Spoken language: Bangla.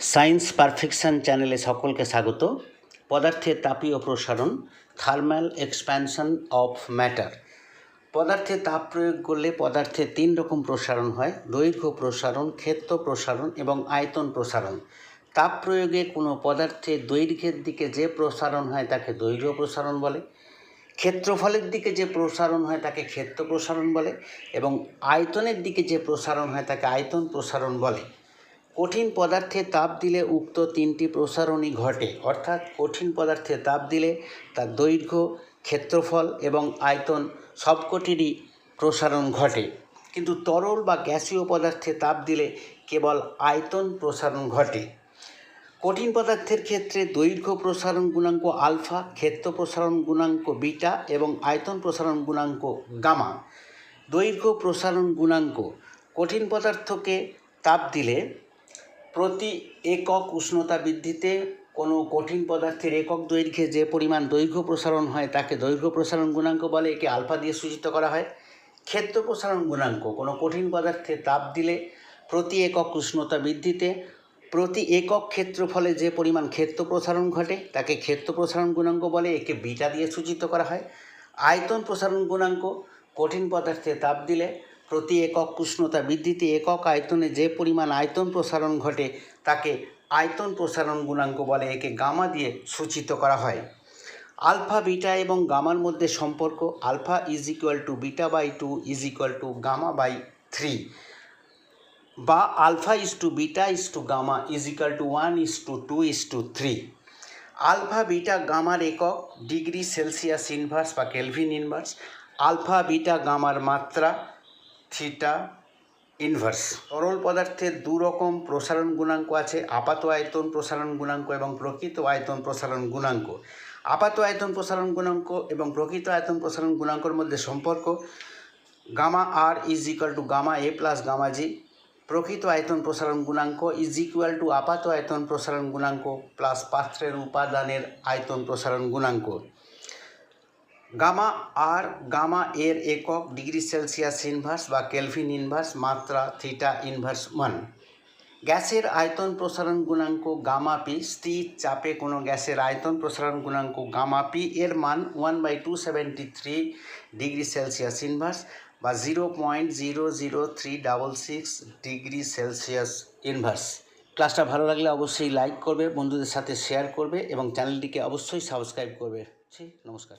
সায়েন্স পারফেকশন চ্যানেলে সকলকে স্বাগত। পদার্থের তাপীয় প্রসারণ থার্মাল এক্সপ্যানশন অফ ম্যাটার পদার্থে তাপ প্রয়োগ করলে পদার্থের তিন রকম প্রসারণ হয়, দৈর্ঘ্য প্রসারণ, ক্ষেত্র প্রসারণ এবং আয়তন প্রসারণ। তাপ প্রয়োগে কোনো পদার্থের দৈর্ঘ্যের দিকে যে প্রসারণ হয় তাকে দৈর্ঘ্য প্রসারণ বলে। ক্ষেত্রফলের দিকে যে প্রসারণ হয় তাকে ক্ষেত্র প্রসারণ বলে এবং আয়তনের দিকে যে প্রসারণ হয় তাকে আয়তন প্রসারণ বলে। কঠিন পদার্থে তাপ দিলে উক্ত তিনটি প্রসারণই ঘটে। অর্থাৎ কঠিন পদার্থে তাপ দিলে তার দৈর্ঘ্য, ক্ষেত্রফল এবং আয়তন সবকটিরই প্রসারণ ঘটে। কিন্তু তরল বা গ্যাসীয় পদার্থে তাপ দিলে কেবল আয়তন প্রসারণ ঘটে। কঠিন পদার্থের ক্ষেত্রে দৈর্ঘ্য প্রসারণ গুণাঙ্ক আলফা, ক্ষেত্র প্রসারণ গুণাঙ্ক বিটা এবং আয়তন প্রসারণ গুণাঙ্ক গামা। দৈর্ঘ্য প্রসারণ গুণাঙ্ক। কঠিন পদার্থকে তাপ দিলে প্রতি একক উষ্ণতা বৃদ্ধিতে কোনো কঠিন পদার্থের একক দৈর্ঘ্যে যে পরিমাণ দৈর্ঘ্য প্রসারণ হয় তাকে দৈর্ঘ্য প্রসারণ গুণাঙ্ক বলে একে আলফা দিয়ে সূচিত করা হয়। ক্ষেত্র প্রসারণ গুণাঙ্ক, কোনো কঠিন পদার্থে তাপ দিলে প্রতি একক উষ্ণতা বৃদ্ধিতে প্রতি একক ক্ষেত্রফলে যে পরিমাণ ক্ষেত্র প্রসারণ ঘটে তাকে ক্ষেত্র প্রসারণ গুণাঙ্ক বলে একে বিটা দিয়ে সূচিত করা হয়। আয়তন প্রসারণ গুণাঙ্ক, কঠিন পদার্থে তাপ দিলে প্রতি একক উষ্ণতা বৃদ্ধিতে একক আয়তনে যে পরিমাণ আয়তন প্রসারণ ঘটে, তাকে আয়তন প্রসারণ গুণাঙ্ক বলে একে গামা দিয়ে সূচিত করা হয়। আলফা, বিটা এবং গামার মধ্যে সম্পর্ক, alpha is equal to beta by two is equal to gamma by three বা alpha is to beta is to gamma is equal to one is to two is to three. Alpha, beta, গামার একক ডিগ্রি সেলসিয়াস ইনভার্স বা কেলভিন ইনভার্স। আলফা, বিটা, গামার মাত্রা থিটা ইনভার্স। তরল পদার্থের দু রকম প্রসারণ গুণাঙ্ক আছে, আপাত আয়তন প্রসারণ গুণাঙ্ক এবং প্রকৃত আয়তন প্রসারণ গুণাঙ্ক। আপাত আয়তন প্রসারণ গুণাঙ্ক এবং প্রকৃত আয়তন প্রসারণ গুণাঙ্কর মধ্যে সম্পর্ক, gamma R is equal to gamma A plus gamma G. প্রকৃত আয়তন প্রসারণ গুণাঙ্ক ইজ ইকুয়াল টু আপাত আয়তন প্রসারণ গুণাঙ্ক প্লাস পাত্রের উপাদানের আয়তন প্রসারণ গুণাঙ্ক। গামা আর গামা এর একক ডিগ্রি সেলসিয়াস ইনভার্স বা কেলভিন ইনভার্স মাত্রা থিটা ইনভার্স ওয়ান গ্যাসের আয়তন প্রসারণ গুণাঙ্ক গামা পি স্থির চাপে কোনো গ্যাসের আয়তন প্রসারণ গুণাঙ্ক গামা পি এর মান one by two seventy three degree Celsius inverse বা zero point zero zero three double six degree Celsius inverse ক্লাসটা ভালো লাগলে অবশ্যই লাইক করবে, বন্ধুদের সাথে শেয়ার করবে এবং চ্যানেলটিকে অবশ্যই সাবস্ক্রাইব করবে। ঠিক নমস্কার।